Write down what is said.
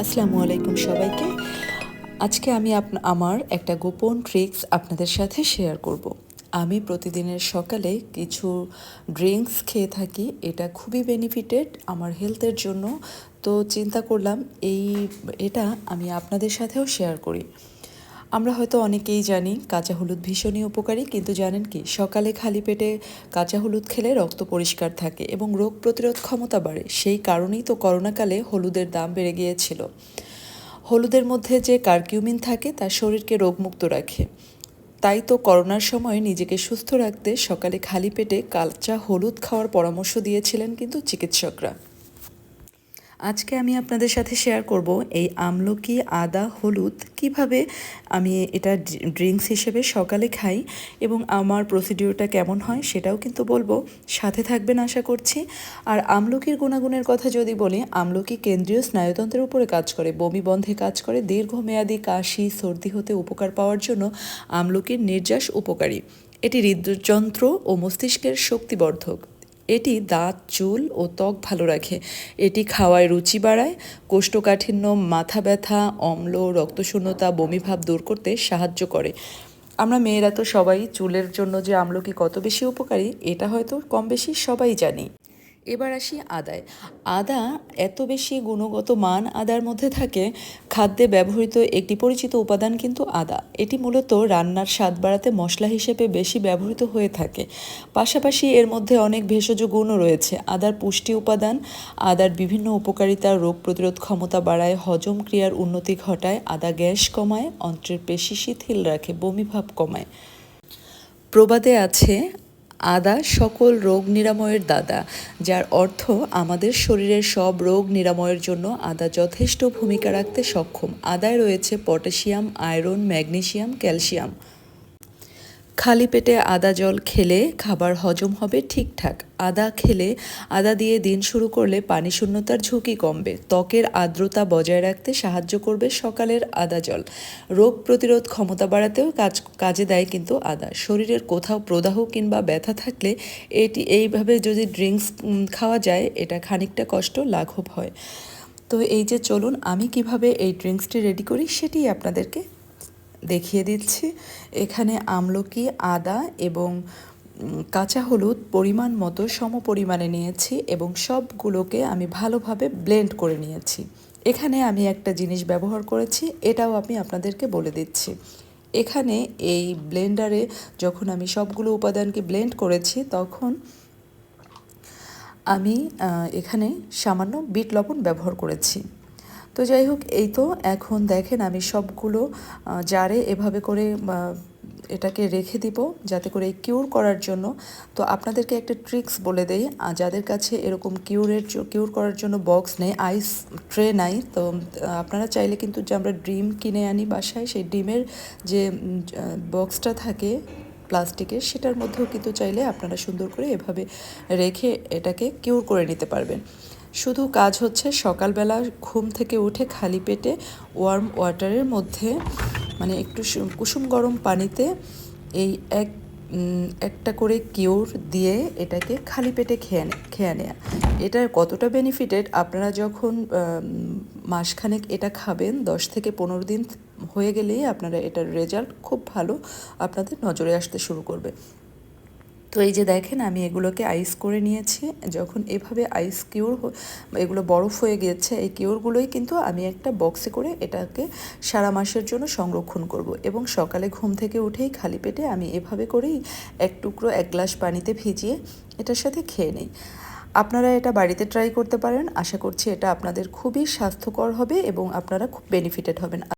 আসসালামু আলাইকুম সবাইকে। আজকে আমি আমার একটা গোপন ট্রিক্স আপনাদের সাথে শেয়ার করব। আমি প্রতিদিনের সকালে কিছু ড্রিঙ্কস খেয়ে থাকি, এটা খুবই বেনিফিটেড আমার হেলথের জন্য। তো চিন্তা করলাম এই, এটা আমি আপনাদের সাথেও শেয়ার করি। আমরা হয়তো অনেকেই জানি কাঁচা হলুদ ভীষণই উপকারী, কিন্তু জানেন কি, সকালে খালি পেটে কাঁচা হলুদ খেলে রক্ত পরিষ্কার থাকে এবং রোগ প্রতিরোধ ক্ষমতা বাড়ে। সেই কারণেই তো করোনাকালে হলুদের দাম বেড়ে গিয়েছিল। হলুদের মধ্যে যে কার্কিউমিন থাকে, তা শরীরকে রোগমুক্ত রাখে। তাই তো করোনার সময় নিজেকে সুস্থ রাখতে সকালে খালি পেটে কাঁচা হলুদ খাওয়ার পরামর্শ দিয়েছিলেন কিন্তু চিকিৎসকরা। আজকে আমি আপনাদের সাথে শেয়ার করব এই আমলকি, আদা, হলুদ কীভাবে আমি এটা ড্রিঙ্কস হিসেবে সকালে খাই এবং আমার প্রসিডিওরটা কেমন হয় সেটাও কিন্তু বলব। সাথে থাকবেন আশা করছি। আর আমলকির গুণাগুণের কথা যদি বলি, আমলকি কেন্দ্রীয় স্নায়ুতন্ত্রের উপরে কাজ করে, বমি বন্ধে কাজ করে, দীর্ঘমেয়াদী কাশি, সর্দি হতে উপকার পাওয়ার জন্য আমলকির নির্যাস উপকারী। এটি হৃদযন্ত্র ও মস্তিষ্কের শক্তিবর্ধক। এটি দাঁত, চুল ও ত্বক ভালো রাখে। এটি খাওয়ায় রুচি বাড়ায়, কোষ্ঠকাঠিন্য, মাথা ব্যথা, অম্ল, রক্তশূন্যতা, বমিভাব দূর করতে সাহায্য করে। আমরা মেয়েরা তো সবাই চুলের জন্য যে আমলকি কত বেশি উপকারী, এটা হয়তো কম বেশি সবাই জানি। এবার আসি আদায়। আদা এত বেশি গুণগত মান আদার মধ্যে থাকে, খাদ্যে ব্যবহৃত একটি পরিচিত উপাদান কিন্তু আদা। এটি মূলত রান্নার স্বাদ বাড়াতে মশলা হিসেবে বেশি ব্যবহৃত হয়ে থাকে। পাশাপাশি এর মধ্যে অনেক ভেষজ গুণও রয়েছে। আদার পুষ্টি উপাদান, আদার বিভিন্ন উপকারিতা, রোগ প্রতিরোধ ক্ষমতা বাড়ায়, হজম ক্রিয়ার উন্নতি ঘটায়, আদা গ্যাস কমায়, অন্ত্রের পেশি শিথিল রাখে বমিভাব কমায়। প্রবাদে আছে আদা সকল রোগ নিরাময়ের দাদা, যার অর্থ আমাদের শরীরের সব রোগ নিরাময়ের জন্য আদা যথেষ্ট ভূমিকা রাখতে সক্ষম। আদায় রয়েছে পটাশিয়াম, আয়রন, ম্যাগনেশিয়াম, ক্যালসিয়াম। খালি পেটে আদা জল খেলে খাবার হজম হবে ঠিকঠাক। আদা খেলে আদা দিয়ে দিন শুরু করলে পানি শূন্যতার ঝুঁকি কমবে। ত্বকের আর্দ্রতা বজায় রাখতে সাহায্য করবে সকালের আদা জল। রোগ প্রতিরোধ ক্ষমতা বাড়াতেও কাজ, কাজে দেয় কিন্তু আদা। শরীরের কোথাও প্রদাহ কিংবা ব্যথা থাকলে এটি এইভাবে যদি ড্রিঙ্কস খাওয়া যায়, এটা খানিকটা কষ্ট, লাঘব হয়। তো এই যে চলুন, আমি কীভাবে এই ড্রিঙ্কসটি রেডি করি সেটি আপনাদেরকে দেখিয়ে দিচ্ছি। এখানে আমলকি, আদা এবং কাঁচা হলুদ পরিমাণ মতো সম পরিমাণে নিয়েছি এবং সবগুলোকে আমি ভালোভাবে ব্লেন্ড করে নিয়েছি। এখানে আমি একটা জিনিস ব্যবহার করেছি, এটাও আমি আপনাদেরকে বলে দিচ্ছি। এখানে এই ব্লেন্ডারে যখন আমি সবগুলো উপাদানকে ব্লেন্ড করেছি, তখন আমি এখানে সামান্য বিট লবণ ব্যবহার করেছি। তো যাই হোক, এই তো এখন দেখেন আমি সবগুলো জারে এভাবে করে এটাকে রেখে দিব যাতে করে এই কিউর করার জন্য। তো আপনাদেরকে একটা ট্রিক্স বলে দেই যাদের কাছে এরকম কিউরের কিউর করার জন্য বক্স নেই, আইস ট্রে নাই, তো আপনারা চাইলে কিন্তু যে আমরা ডিম কিনে আনি বাসায়, সেই ডিমের যে বক্সটা থাকে প্লাস্টিকের, সেটার মধ্যেও কিন্তু চাইলে আপনারা সুন্দর করে এভাবে রেখে এটাকে কিউর করে নিতে পারবেন। শুধু কাজ হচ্ছে সকালবেলা ঘুম থেকে উঠে খালি পেটে ওয়ার্ম ওয়াটারের মধ্যে মানে একটু কুসুম গরম পানিতে এই এক একটা করে কিউর দিয়ে এটাকে খালি পেটে খেয়ে খেয়ে নেয়া। এটার কতটা বেনিফিটেড আপনারা যখন মাসখানেক এটা খাবেন, দশ থেকে পনেরো দিন হয়ে গেলেই আপনারা এটার রেজাল্ট খুব ভালো আপনাদের নজরে আসতে শুরু করবে। তো এই যে দেখেন, আমি এগুলোকে আইস করে নিয়েছি। যখন এভাবে আইস কিউর এগুলো বরফ হয়ে গিয়েছে, এই কিউরগুলোই কিন্তু আমি একটা বক্সে করে এটাকে সারা মাসের জন্য সংরক্ষণ করব। এবং সকালে ঘুম থেকে উঠেই খালি পেটে আমি এভাবে করেই এক টুকরো, এক গ্লাস পানিতে ভিজিয়ে এটার সাথে খেয়ে নিই। আপনারা এটা বাড়িতে ট্রাই করতে পারেন। আশা করছি এটা আপনাদের খুবই স্বাস্থ্যকর হবে এবং আপনারা খুব বেনিফিটেড হবেন।